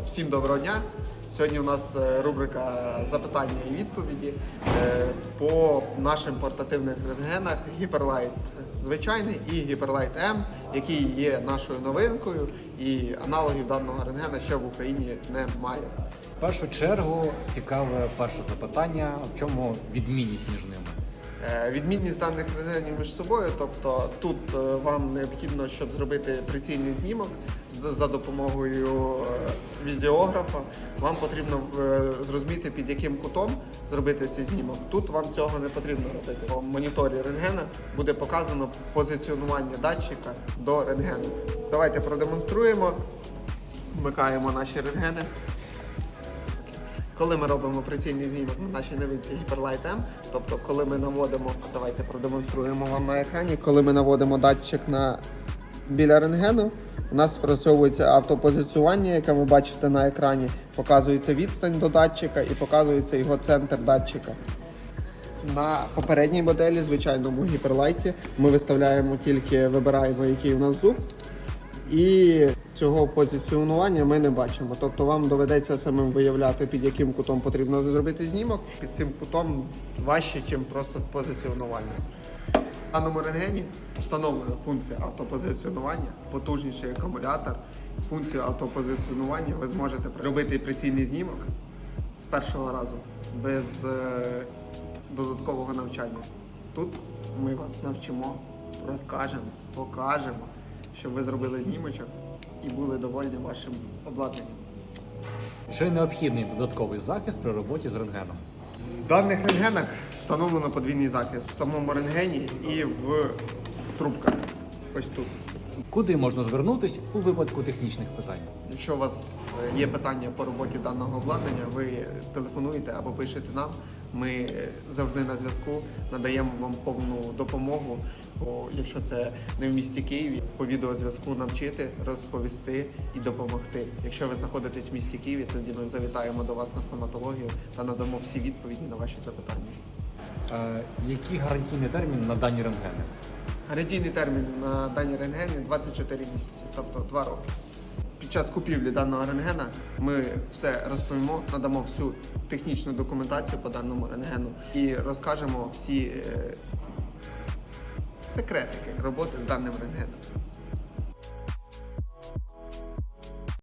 Всім доброго дня. Сьогодні у нас е, рубрика запитання і відповіді е, по нашим портативних рентгенах Hyperlight звичайний і Hyperlight M, який є нашою новинкою, і аналогів даного рентгена ще в Україні немає. В першу чергу цікаве перше запитання, в чому відмінність між ними? Е, Відмінність даних рентгенів між собою, тобто тут е, вам необхідно, щоб зробити прицільний знімок за допомогою е, візіографа, вам потрібно зрозуміти, під яким кутом зробити цей знімок. Тут вам цього не потрібно робити. По моніторі рентгена буде показано позиціонування датчика до рентгену. Давайте продемонструємо. Вмикаємо наші рентгени. Коли ми робимо прицільний знімок на нашій новинці Hyperlight тобто коли ми наводимо, давайте продемонструємо вам на екрані, коли ми наводимо датчик на біля рентгену, у нас спрацьовується автопозиціювання, яке ви бачите на екрані, показується відстань до датчика і показується його центр датчика. На попередній моделі, звичайному гіперлайті, ми виставляємо тільки вибираємо, який у нас зуб, і цього позиціонування ми не бачимо. Тобто вам доведеться самим виявляти, під яким кутом потрібно зробити знімок. Під цим кутом важче, ніж просто позиціонування. В даному рентгені встановлена функція автопозиціонування, потужніший акумулятор. З функцією автопозиціонування ви зможете робити прицільний знімок з першого разу без е, додаткового навчання. Тут ми вас навчимо, розкажемо, покажемо, щоб ви зробили знімочок і були довольні вашим обладнанням. Чи необхідний додатковий захист при роботі з рентгеном? В даних рентгенах встановлено подвійний захист в самому рентгені і в трубках. Ось тут. Куди можна звернутись у випадку технічних питань? Якщо у вас е, є питання по роботі даного обладнання, ви телефонуєте або пишете нам. Ми е, завжди на зв'язку надаємо вам повну допомогу. Бо якщо це не в місті Києві, по відеозв'язку навчити, розповісти і допомогти. Якщо ви знаходитесь в місті Києві, тоді ми завітаємо до вас на стоматологію та надамо всі відповіді на ваші запитання. Е, який гарантійний термін на дані рентгени? Гарантійний термін на дані рентгени 24 місяці, тобто 2 роки. Під час купівлі даного рентгена ми все розповімо, надамо всю технічну документацію по даному рентгену і розкажемо всі е, секретики роботи з даним рентгеном.